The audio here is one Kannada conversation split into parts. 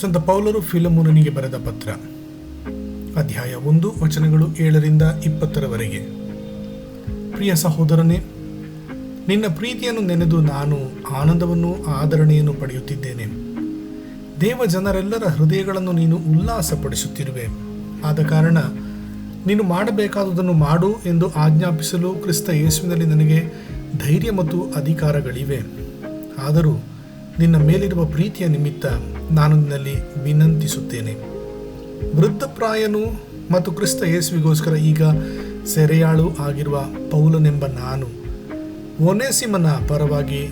ಸಂತ ಪೌಲರು ಫಿಲಮೋನನಿಗೆ ಬರೆದ ಪತ್ರ. ಅಧ್ಯಾಯ ಒಂದು, ವಚನಗಳು ಏಳರಿಂದ ಇಪ್ಪತ್ತರವರೆಗೆ. ಪ್ರಿಯ ಸಹೋದರನೇ, ನಿನ್ನ ಪ್ರೀತಿಯನ್ನು ನೆನೆದು ನಾನು ಆನಂದವನ್ನು ಆದರಣೆಯನ್ನು ಪಡೆಯುತ್ತಿದ್ದೇನೆ. ದೇವ ಜನರೆಲ್ಲರ ಹೃದಯಗಳನ್ನು ನೀನು ಉಲ್ಲಾಸಪಡಿಸುತ್ತಿರುವೆ. ಆದ ಕಾರಣ ನೀನು ಮಾಡಬೇಕಾದುದನ್ನು ಮಾಡು ಎಂದು ಆಜ್ಞಾಪಿಸಲು ಕ್ರಿಸ್ತ ಯೇಸುವಿನಲ್ಲಿ ನನಗೆ ಧೈರ್ಯ ಮತ್ತು ಅಧಿಕಾರಗಳಿವೆ. ಆದರೂ ನಿನ್ನ ಮೇಲಿರುವ ಪ್ರೀತಿಯ ನಿಮಿತ್ತ ನಾನು ನಿನ್ನಲ್ಲಿ ವಿನಂತಿಸುತ್ತೇನೆ. ವೃದ್ಧಪ್ರಾಯನು ಮತ್ತು ಕ್ರಿಸ್ತ ಯೇಸುವಿಗೋಸ್ಕರ ಈಗ ಸೆರೆಯಾಳು ಆಗಿರುವ ಪೌಲನೆಂಬ ನಾನು ಒನೇಸಿಮನ ಪರವಾಗಿ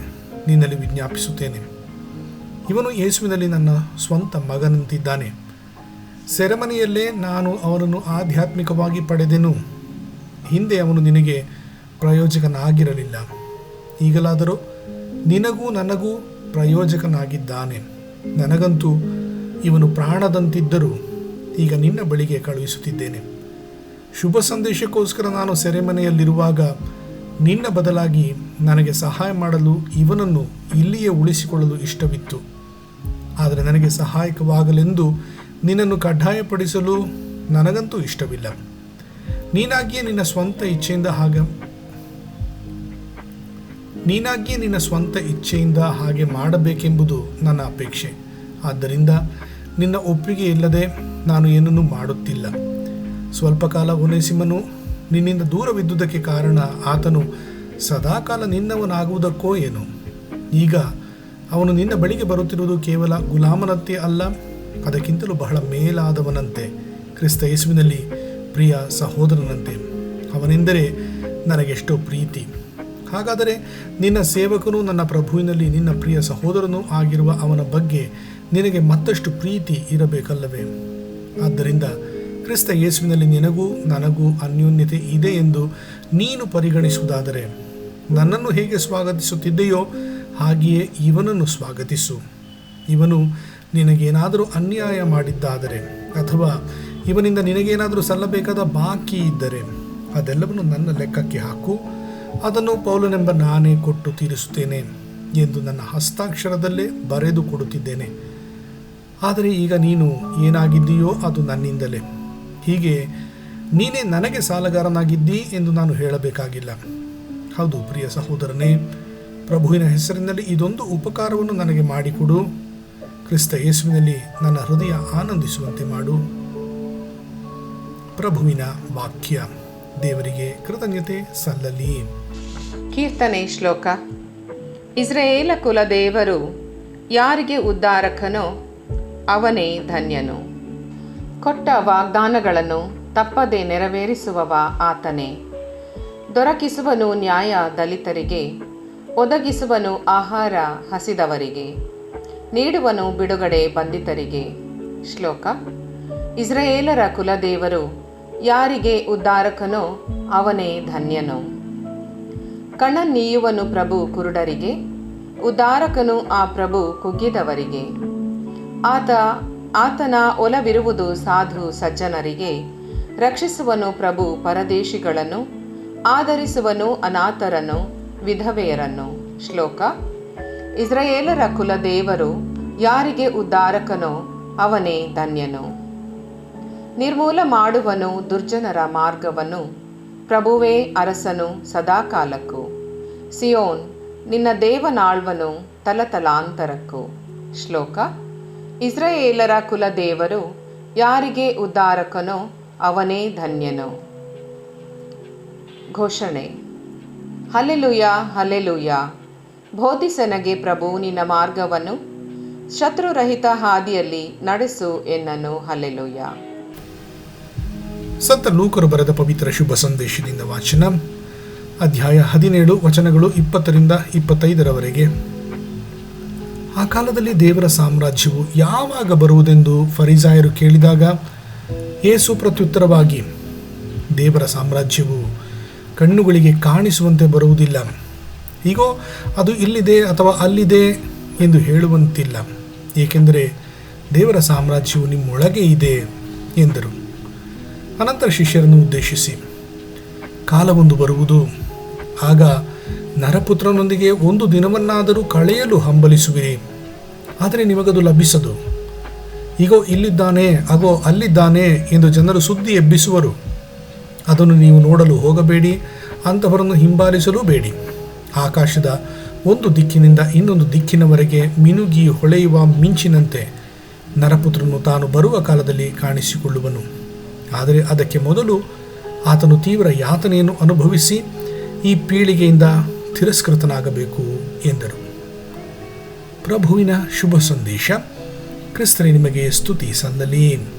ನಿನ್ನಲ್ಲಿ ವಿಜ್ಞಾಪಿಸುತ್ತೇನೆ. ಇವನು ಯೇಸುವಿನಲ್ಲಿ ನನ್ನ ಸ್ವಂತ ಮಗನಂತಿದ್ದಾನೆ. ಸೆರೆಮನೆಯಲ್ಲೇ ನಾನು ಅವನನ್ನು ಆಧ್ಯಾತ್ಮಿಕವಾಗಿ ಪಡೆದೆನು. ಹಿಂದೆ ಅವನು ನಿನಗೆ ಪ್ರಯೋಜಕನಾಗಿರಲಿಲ್ಲ. ಈಗಲಾದರೂ ನಿನಗೂ ನನಗೂ ಪ್ರಯೋಜಕನಾಗಿದ್ದಾನೆ. ನನಗಂತೂ ಇವನು ಪ್ರಾಣದಂತಿದ್ದರೂ ಈಗ ನಿನ್ನ ಬಳಿಗೆ ಕಳುಹಿಸುತ್ತಿದ್ದೇನೆ. ಶುಭ ಸಂದೇಶಕ್ಕೋಸ್ಕರ ನಾನು ಸೆರೆಮನೆಯಲ್ಲಿರುವಾಗ ನಿನ್ನ ಬದಲಾಗಿ ನನಗೆ ಸಹಾಯ ಮಾಡಲು ಇವನನ್ನು ಇಲ್ಲಿಯೇ ಉಳಿಸಿಕೊಳ್ಳಲು ಇಷ್ಟವಿತ್ತು. ಆದರೆ ನನಗೆ ಸಹಾಯಕವಾಗಲೆಂದು ನಿನ್ನನ್ನು ಕಡ್ಡಾಯಪಡಿಸಲು ನನಗಂತೂ ಇಷ್ಟವಿಲ್ಲ. ನೀನಾಗಿಯೇ ನಿನ್ನ ಸ್ವಂತ ಇಚ್ಛೆಯಿಂದ ಹಾಗೆ ನೀನಾಗಿಯೇ ನಿನ್ನ ಸ್ವಂತ ಇಚ್ಛೆಯಿಂದ ಹಾಗೆ ಮಾಡಬೇಕೆಂಬುದು ನನ್ನ ಅಪೇಕ್ಷೆ. ಆದ್ದರಿಂದ ನಿನ್ನ ಒಪ್ಪಿಗೆ ಇಲ್ಲದೆ ನಾನು ಏನನ್ನೂ ಮಾಡುತ್ತಿಲ್ಲ. ಸ್ವಲ್ಪ ಕಾಲ ಒನೇಸಿಮನು ನಿನ್ನಿಂದ ದೂರವಿದ್ದುದಕ್ಕೆ ಕಾರಣ ಆತನು ಸದಾಕಾಲ ನಿನ್ನವನಾಗುವುದಕ್ಕೋ ಏನು. ಈಗ ಅವನು ನಿನ್ನ ಬಳಿಗೆ ಬರುತ್ತಿರುವುದು ಕೇವಲ ಗುಲಾಮನಂತೆ ಅಲ್ಲ, ಅದಕ್ಕಿಂತಲೂ ಬಹಳ ಮೇಲಾದವನಂತೆ. ಕ್ರಿಸ್ತ ಯೇಸುವಿನಲ್ಲಿ ಪ್ರಿಯ ಸಹೋದರನಂತೆ. ಅವನೆಂದರೆ ನನಗೆಷ್ಟೋ ಪ್ರೀತಿ. ಹಾಗಾದರೆ ನಿನ್ನ ಸೇವಕನು ನನ್ನ ಪ್ರಭುವಿನಲ್ಲಿ ನಿನ್ನ ಪ್ರಿಯ ಸಹೋದರನೂ ಆಗಿರುವ ಅವನ ಬಗ್ಗೆ ನಿನಗೆ ಮತ್ತಷ್ಟು ಪ್ರೀತಿ ಇರಬೇಕಲ್ಲವೇ? ಆದ್ದರಿಂದ ಕ್ರಿಸ್ತ ಯೇಸುವಿನಲ್ಲಿ ನಿನಗೂ ನನಗೂ ಅನ್ಯೋನ್ಯತೆ ಇದೆ ಎಂದು ನೀನು ಪರಿಗಣಿಸುವುದಾದರೆ ನನ್ನನ್ನು ಹೇಗೆ ಸ್ವಾಗತಿಸುತ್ತಿದ್ದೆಯೋ ಹಾಗೆಯೇ ಇವನನ್ನು ಸ್ವಾಗತಿಸು. ಇವನು ನಿನಗೇನಾದರೂ ಅನ್ಯಾಯ ಮಾಡಿದ್ದಾದರೆ ಅಥವಾ ಇವನಿಂದ ನಿನಗೇನಾದರೂ ಸಲ್ಲಬೇಕಾದ ಬಾಕಿ ಇದ್ದರೆ ಅದೆಲ್ಲವನ್ನು ನನ್ನ ಲೆಕ್ಕಕ್ಕೆ ಹಾಕು. ಅದನ್ನು ಪೌಲನೆಂಬ ನಾನೇ ಕೊಟ್ಟು ತೀರಿಸುತ್ತೇನೆ ಎಂದು ನನ್ನ ಹಸ್ತಾಕ್ಷರದಲ್ಲೇ ಬರೆದು ಕೊಡುತ್ತಿದ್ದೇನೆ. ಆದರೆ ಈಗ ನೀನು ಏನಾಗಿದ್ದೀಯೋ ಅದು ನನ್ನಿಂದಲೇ. ಹೀಗೆ ನೀನೇ ನನಗೆ ಸಾಲಗಾರನಾಗಿದ್ದೀ ಎಂದು ನಾನು ಹೇಳಬೇಕಾಗಿಲ್ಲ. ಹೌದು ಪ್ರಿಯ ಸಹೋದರನೇ, ಪ್ರಭುವಿನ ಹೆಸರಿನಲ್ಲಿ ಇದೊಂದು ಉಪಕಾರವನ್ನು ನನಗೆ ಮಾಡಿಕೊಡು. ಕ್ರಿಸ್ತ ಯೇಸುವಿನಲ್ಲಿ ನನ್ನ ಹೃದಯ ಆನಂದಿಸುವಂತೆ ಮಾಡು. ಪ್ರಭುವಿನ ವಾಕ್ಯ. ದೇವರಿಗೆ ಕೃತಜ್ಞತೆ ಸಲ್ಲಲಿ. ಕೀರ್ತನೆ ಶ್ಲೋಕ. ಇಸ್ರಾಯೇಲ ಕುಲದೇವರು ಯಾರಿಗೆ ಉದ್ಧಾರಕನೋ ಅವನೇ ಧನ್ಯನು. ಕೊಟ್ಟ ವಾಗ್ದಾನಗಳನ್ನು ತಪ್ಪದೆ ನೆರವೇರಿಸುವವ ಆತನೇ. ದೊರಕಿಸುವನು ನ್ಯಾಯ ದಲಿತರಿಗೆ, ಒದಗಿಸುವನು ಆಹಾರ ಹಸಿದವರಿಗೆ, ನೀಡುವನು ಬಿಡುಗಡೆ ಬಂಧಿತರಿಗೆ. ಶ್ಲೋಕ. ಇಸ್ರೇಲರ ಕುಲದೇವರು ಯಾರಿಗೆ ಉದ್ಧಾರಕನೋ ಅವನೇ ಧನ್ಯನು. ಕಣ್ಣನ್ನೀಯುವನು ಪ್ರಭು ಕುರುಡರಿಗೆ, ಉದ್ಧಾರಕನು ಆ ಪ್ರಭು ಕುಗ್ಗಿದವರಿಗೆ. ಆತ, ಆತನ ಒಲವಿರುವುದು ಸಾಧು ಸಜ್ಜನರಿಗೆ. ರಕ್ಷಿಸುವನು ಪ್ರಭು ಪರದೇಶಿಗಳನ್ನು, ಆಧರಿಸುವನು ಅನಾಥರನ್ನು, ವಿಧವೆಯರನ್ನು. ಶ್ಲೋಕ, ಇಸ್ರಾಯೇಲರ ಕುಲದೇವರು ಯಾರಿಗೆ ಉದ್ಧಾರಕನೋ ಅವನೇ ಧನ್ಯನು. ನಿರ್ಮೂಲ ಮಾಡುವನು ದುರ್ಜನರ ಮಾರ್ಗವನ್ನು ಪ್ರಭುವೇ ಅರಸನು ಸದಾಕಾಲಕ್ಕೂ. ಸಿಯೋನ್, ನಿನ್ನ ದೇವನಾಳ್ವನು ತಲತಲಾಂತರಕ್ಕೂ. ಶ್ಲೋಕ, ಇಸ್ರಾಯೇಲರ ಕುಲದೇವರು ಯಾರಿಗೆ ಉದ್ಧಾರಕನೋ ಅವನೇ ಧನ್ಯನು. ಘೋಷಣೆ ಹಲೆಲುಯ ಹಲೆಲುಯ ಬೋಧಿಸನಗೆ ಪ್ರಭು ನಿನ್ನ ಮಾರ್ಗವನ್ನು, ಶತ್ರುರಹಿತ ಹಾದಿಯಲ್ಲಿ ನಡೆಸು ಎನ್ನನು ಹಲೆಲುಯ ಸಂತ ಲೂಕರು ಬರೆದ ಪವಿತ್ರ ಶುಭ ಸಂದೇಶದಿಂದ ವಾಚನ. ಅಧ್ಯಾಯ ಹದಿನೇಳು, ವಚನಗಳು ಇಪ್ಪತ್ತರಿಂದ ಇಪ್ಪತ್ತೈದರವರೆಗೆ. ಆ ಕಾಲದಲ್ಲಿ ದೇವರ ಸಾಮ್ರಾಜ್ಯವು ಯಾವಾಗ ಬರುವುದೆಂದು ಫರಿಸಾಯರು ಕೇಳಿದಾಗ ಏಸು ಪ್ರತ್ಯುತ್ತರವಾಗಿ, ದೇವರ ಸಾಮ್ರಾಜ್ಯವು ಕಣ್ಣುಗಳಿಗೆ ಕಾಣಿಸುವಂತೆ ಬರುವುದಿಲ್ಲ. ಈಗೋ ಅದು ಇಲ್ಲಿದೆ ಅಥವಾ ಅಲ್ಲಿದೆ ಎಂದು ಹೇಳುವಂತಿಲ್ಲ. ಏಕೆಂದರೆ ದೇವರ ಸಾಮ್ರಾಜ್ಯವು ನಿಮ್ಮೊಳಗೆ ಇದೆ ಎಂದರು. ಅನಂತರ ಶಿಷ್ಯರನ್ನು ಉದ್ದೇಶಿಸಿ, ಕಾಲವೊಂದು ಬರುವುದು, ಆಗ ನರಪುತ್ರನೊಂದಿಗೆ ಒಂದು ದಿನವನ್ನಾದರೂ ಕಳೆಯಲು ಹಂಬಲಿಸುವಿರಿ. ಆದರೆ ನಿಮಗದು ಲಭಿಸದು. ಈಗೋ ಇಲ್ಲಿದ್ದಾನೆ, ಅಗೋ, ಅಲ್ಲಿದ್ದಾನೆ ಎಂದು ಜನರು ಸುದ್ದಿ ಎಬ್ಬಿಸುವರು. ಅದನ್ನು ನೀವು ನೋಡಲು ಹೋಗಬೇಡಿ ಅಂತವರನ್ನು ಹಿಂಬಾಲಿಸಲೂ ಬೇಡಿ. ಆಕಾಶದ ಒಂದು ದಿಕ್ಕಿನಿಂದ ಇನ್ನೊಂದು ದಿಕ್ಕಿನವರೆಗೆ ಮಿನುಗಿ ಹೊಳೆಯುವ ಮಿಂಚಿನಂತೆ ನರಪುತ್ರನು ತಾನು ಬರುವ ಕಾಲದಲ್ಲಿ ಕಾಣಿಸಿಕೊಳ್ಳುವನು. ಆದರೆ ಅದಕ್ಕೆ ಮೊದಲು ಆತನು ತೀವ್ರ ಯಾತನೆಯನ್ನು ಅನುಭವಿಸಿ ಈ ಪೀಳಿಗೆಯಿಂದ ತಿರಸ್ಕೃತನಾಗಬೇಕು ಎಂದರು. ಪ್ರಭುವಿನ ಶುಭ ಸಂದೇಶ, ಕ್ರಿಸ್ತನೇ, ನಿಮಗೆ ಸ್ತುತಿ ಸಲ್ಲಲಿ.